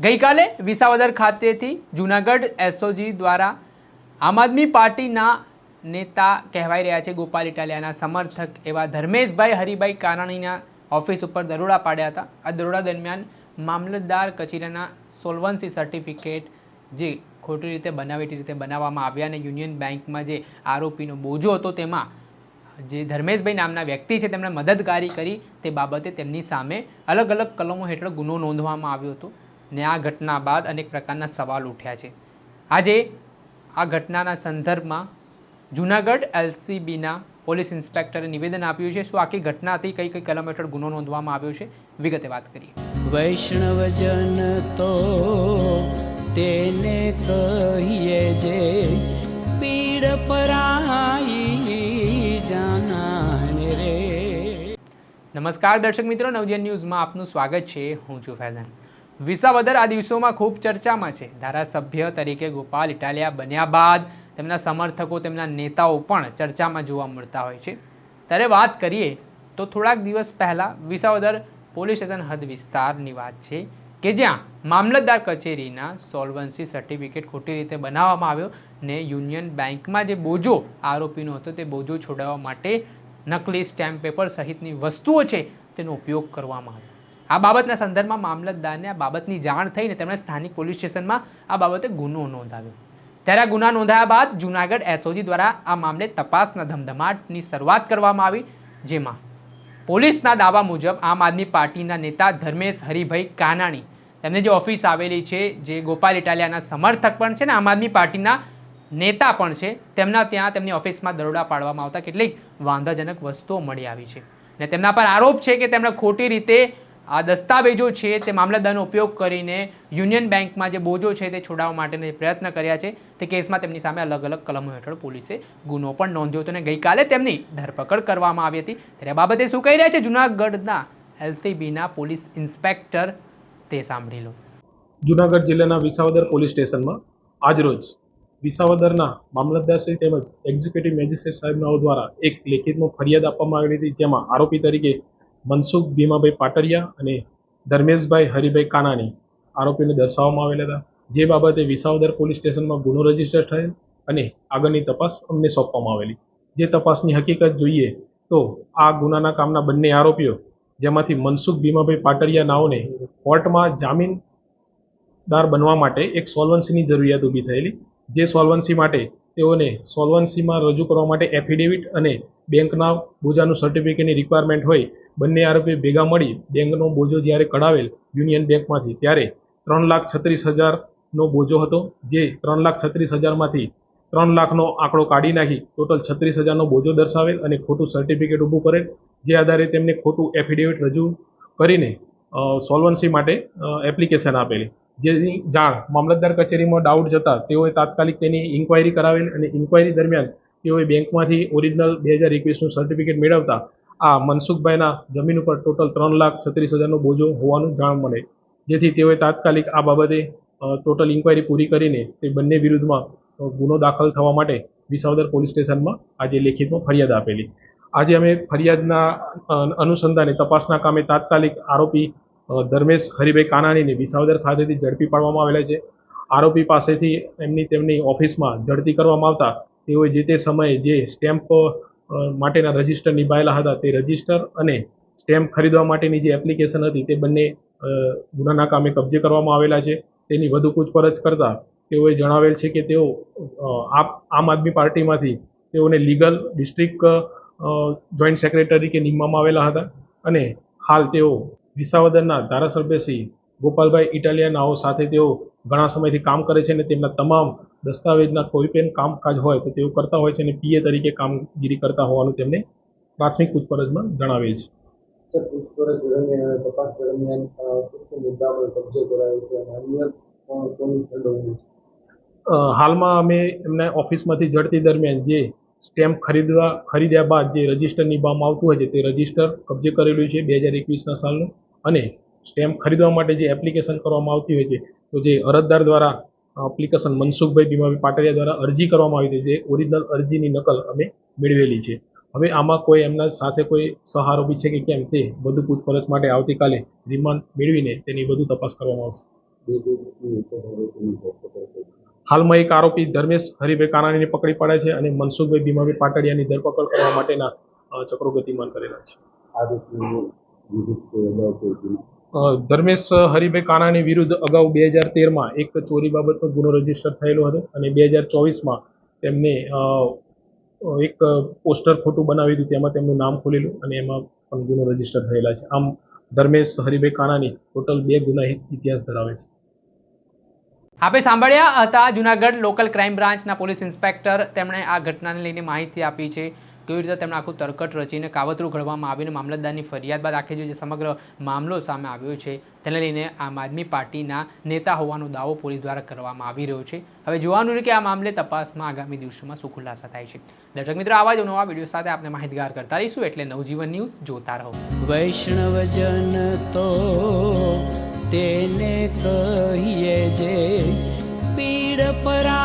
ગઈકાલે વિસાવદર ખાતેથી જૂનાગઢ એસઓજી દ્વારા આમ આદમી પાર્ટીના નેતા કહેવાઈ રહ્યા છે ગોપાલ ઇટાલિયાના સમર્થક એવા ધર્મેશભાઈ હરિભાઈ કાનાણીના ઓફિસ ઉપર દરોડા પાડ્યા હતા. આ દરોડા દરમિયાન મામલતદાર કચેરીના સોલ્વન્સી સર્ટિફિકેટ જે ખોટી રીતે બનાવેટી રીતે બનાવવામાં આવ્યા અને યુનિયન બેંકમાં જે આરોપીનો બોજો હતો તેમાં જે ધર્મેશભાઈ નામના વ્યક્તિ છે, તેમણે મદદગારી કરી તે બાબતે તેમની સામે અલગ અલગ કલમો હેઠળ ગુનો નોંધવામાં આવ્યો હતો. ને આ ઘટના બાદ અનેક પ્રકારના સવાલ ઉઠ્યા છે. આજે આ ઘટનાના સંદર્ભમાં જૂનાગઢ એલસીબીના પોલીસ ઇન્સ્પેક્ટરે નિવેદન આપ્યું છે. શું આખી ઘટના હતી કઈ કઈ કલમ હેઠળ ગુનો નોંધવામાં આવ્યો છે? વિગતે વાત કરીએ. વૈષ્ણવજન તો તેને કહીએ જે પીડ પરાઈ જાનાને રે. નમસ્કાર દર્શક મિત્રો નવજન ન્યૂઝમાં આપનું સ્વાગત છે. હું છું ફૈઝાન. વિસાવદર આ દિવસોમાં ખૂબ ચર્ચામાં છે. ધારાસભ્ય તરીકે ગોપાલ ઇટાલિયા બન્યા બાદ તેમના સમર્થકો, તેમના નેતાઓ પણ ચર્ચામાં જોવા મળતા હોય છે. ત્યારે વાત કરીએ તો થોડાક દિવસ પહેલાં વિસાવદર પોલીસ સ્ટેશન હદ વિસ્તારની વાત છે કે જ્યાં મામલતદાર કચેરીના સોલ્વન્સી સર્ટિફિકેટ ખોટી રીતે બનાવવામાં આવ્યો ને યુનિયન બેંકમાં જે બોજો આરોપીનો હતો તે બોજો છોડાવવા માટે નકલી સ્ટેમ્પ પેપર સહિતની વસ્તુઓ છે તેનો ઉપયોગ કરવામાં આવ્યો. આ બાબતના સંદર્ભમાં મામલતદારને આ બાબતની જાણ થઈને તેમણે સ્થાનિક પોલીસ સ્ટેશનમાં આ બાબતે ગુનો નોંધાવ્યો. ત્યારે આ ગુના નોંધાયા બાદ જૂનાગઢ એસઓજી દ્વારા આ મામલે તપાસના ધમધમાટની શરૂઆત કરવામાં આવી, જેમાં પોલીસના દાવા મુજબ આમ આદમી પાર્ટીના નેતા ધર્મેશ હરિભાઈ કાનાણી, તેમની જે ઓફિસ આવેલી છે, જે ગોપાલ ઇટાલિયાના સમર્થક પણ છે ને આમ આદમી પાર્ટીના નેતા પણ છે, તેમના ત્યાં તેમની ઓફિસમાં દરોડા પાડવામાં આવતા કેટલીક વાંધાજનક વસ્તુઓ મળી આવી છે. ને તેમના પર આરોપ છે કે તેમણે ખોટી રીતે આ દસ્તાવેજો છે તે મામલતદારનો ઉપયોગ કરીને યુનિયન બેંકમાં જે બોજો છે તે છોડાવવા માટેના પ્રયત્ન કર્યા છે, તે કેસમાં તેમની સામે અલગ અલગ કલમો હેઠળ પોલીસે ગુનો પણ નોંધ્યો હતો અને ગઈકાલે તેમની ધરપકડ કરવામાં આવી હતી. ત્યારે બાબતે શું કહી રહ્યા છે? જુનાગઢના એલસીબીના પોલીસ ઇન્સ્પેક્ટર તે સાંભળી લો. જુનાગઢ જિલ્લાના વિસાવદર પોલીસ સ્ટેશનમાં આજરોજ વિસાવદરના મામલતદારશ્રી તેમજ એક્ઝિક્યુટિવ મેજિસ્ટ્રેટ સાહેબનાઓ દ્વારા એક લેખિતમાં ફરિયાદ આપવામાં આવી હતી, જેમાં આરોપી તરીકે મનસુખ ભીમાભાઈ પાટરિયા અને ધર્મેશભાઈ હરિભાઈ કાનાણી આરોપીને દર્શાવવામાં આવેલા હતા. જે બાબતે વિસાવદર પોલીસ સ્ટેશનમાં ગુનો રજિસ્ટર થયેલ અને આગળની તપાસ અમને સોંપવામાં આવેલી. જે તપાસની હકીકત જોઈએ તો આ ગુનાના કામના બંને આરોપીઓ, જેમાંથી મનસુખ ભીમાભાઈ પાટરિયા નાઓને કોર્ટમાં જામીનદાર બનવા માટે એક સોલ્વન્સીની જરૂરિયાત ઊભી થયેલી, જે સોલ્વન્સી માટે તેઓને સોલ્વન્સીમાં રજૂ કરવા માટે એફિડેવિટ અને બેંકના બોજાનું સર્ટિફિકેટની રિક્વાયરમેન્ટ હોય, બંને આરોપી ભેગા મળી બેંકનો બોજો જ્યારે કઢાવેલ યુનિયન બેંકમાંથી, ત્યારે ત્રણ લાખ છત્રીસ હજારનો બોજો હતો, જે ત્રણ લાખ છત્રીસ હજારમાંથી ત્રણ લાખનો આંકડો કાઢી નાખી, ટોટલ છત્રીસ હજારનો બોજો દર્શાવેલ અને ખોટું સર્ટિફિકેટ ઊભું કરેલ, જે આધારે તેમને ખોટું એફિડેવિટ રજૂ કરીને સોલ્વન્સી માટે એપ્લિકેશન આપેલી. જેની જાણ મામલતદાર કચેરીમાં ડાઉટ જતા તેઓએ તાત્કાલિક તેની ઇન્ક્વાયરી કરાવેલ અને ઇન્ક્વાયરી દરમિયાન તેઓએ બેંકમાંથી ઓરિજિનલ બે હજાર એકવીસનું સર્ટિફિકેટ મેળવતા આ મનસુખભાઈના જમીન ઉપર ટોટલ ત્રણ લાખ છત્રીસ હજારનો બોજો હોવાનું જાણ મળે. જેથી તેઓએ તાત્કાલિક આ બાબતે ટોટલ ઇન્ક્વાયરી પૂરી કરીને તે બંને વિરુદ્ધમાં ગુનો દાખલ થવા માટે વિસાવદર પોલીસ સ્ટેશનમાં આજે લેખિતમાં ફરિયાદ આપેલી. આજે અમે ફરિયાદના અનુસંધાને તપાસના કામે તાત્કાલિક આરોપી ધર્મેશ હરિભાઈ કાનાણીને વિસાવદર ખાતેથી ઝડપી પાડવામાં આવેલા છે. આરોપી પાસેથી એમની તેમની ઓફિસમાં ઝડપી કરવામાં આવતા તેઓએ જે તે સમયે જે સ્ટેમ્પ માટેના રજિસ્ટર નિભાયેલા હતા તે રજિસ્ટર અને સ્ટેમ્પ ખરીદવા માટેની જે એપ્લિકેશન હતી તે બંને ગુનાના કામે કબજે કરવામાં આવેલા છે. તેની વધુ પૂછપરછ કરતા તેઓએ જણાવેલ છે કે તેઓ આમ આદમી પાર્ટીમાંથી તેઓને લીગલ ડિસ્ટ્રિક્ટ જોઈન્ટ સેક્રેટરી કે નિમવામાં આવેલા હતા અને હાલ તેઓ વિસાવદરના ધારાસભ્ય શ્રી ગોપાલભાઈ ઇટાલિયાનાઓ સાથે તેઓ ઘણા સમયથી કામ કરે છે અને તેમના તમામ દસ્તાવેજના કોઈ પણ કામકાજ હોય તો તેઓ કરતા હોય છે અને પીએ તરીકે કામગીરી કરતા હોવાનું તેમને પ્રાથમિક પૂછપરછમાં જણાવેલ છે. સર પૂછપરછ દરમિયાન તપાસ દરમિયાન મુદ્દામાં કબજે કરાયો છે અને અન્ય કોની સંડોવણી છે? હાલમાં અમે એમના ઓફિસમાંથી ઝડપી દરમિયાન જે સ્ટેમ્પ ખરીદવા ખરીદ્યા બાદ જે રજિસ્ટર નિભાવવામાં આવતું હોય છે તે રજિસ્ટર કબજે કરેલું છે બે હજાર એકવીસના સાલનું. અને સ્ટેમ્પ ખરીદવા માટે જે એપ્લિકેશન કરવામાં આવતી હોય છે, તો જે અરજદાર દ્વારા એપ્લિકેશન મનસુખભાઈ ભીમાભાઈ પાટડિયા દ્વારા અરજી કરવામાં આવી હતી, જે ઓરિજિનલ અરજીની નકલ અમે મેળવેલી છે. હવે આમાં કોઈ એમના સાથે કોઈ સહારોપી છે કે કેમ તે બધું પૂછપરછ માટે આવતીકાલે રિમાન્ડ મેળવીને તેની વધુ તપાસ કરવામાં આવશે. હાલમાં એક આરોપી ધર્મેશ હરિભાઈ કાનાણીને પકડી પાડ્યા છે અને મનસુખભાઈ ભીમાભાઈ પાટડિયાની ધરપકડ કરવા માટેના ચક્રો ગતિમાન કરેલા છે. ધર્મેશ હરિભાઈ કાનાણી વિરુદ્ધ અગાઉ બે હજાર તેરમાં એક ચોરી બાબતનો ગુનો રજિસ્ટર થયેલો હતો અને બે હજાર ચોવીસમાં તેમને એક પોસ્ટર ખોટું બનાવી દીધું તેમાં તેમનું નામ ખોલેલું અને એમાં પણ ગુનો રજિસ્ટર થયેલા છે. આમ ધર્મેશ હરિભાઈ કાનાની ટોટલ બે ગુનાહિત ઇતિહાસ ધરાવે છે. આપણે સાંભળ્યા હતા જુનાગઢ લોકલ ક્રાઇમ બ્રાન્ચના પોલીસ ઇન્સ્પેક્ટર, તેમણે આ ઘટનાને લઈને માહિતી આપી છે. કેવી રીતે તેમણે આખું તરકટ રચીને કાવતરું ઘડવામાં આવીને મામલતદારની ફરિયાદ બાદ આખી જે સમગ્ર મામલો સામે આવ્યો છે, તેને લઈને આમ આદમી પાર્ટીના નેતા હોવાનો દાવો પોલીસ દ્વારા કરવામાં આવી રહ્યો છે. હવે જોવાનું કે આ મામલે તપાસમાં આગામી દિવસોમાં શું ખુલાસા થાય છે. દર્શક મિત્રો, આવા જ નવા વીડિયો સાથે આપણે માહિતગાર કરતા રહીશું એટલે નવજીવન ન્યૂઝ જોતા રહો. વૈષ્ણવજન તો તેને કહીએ જે પીડ પરા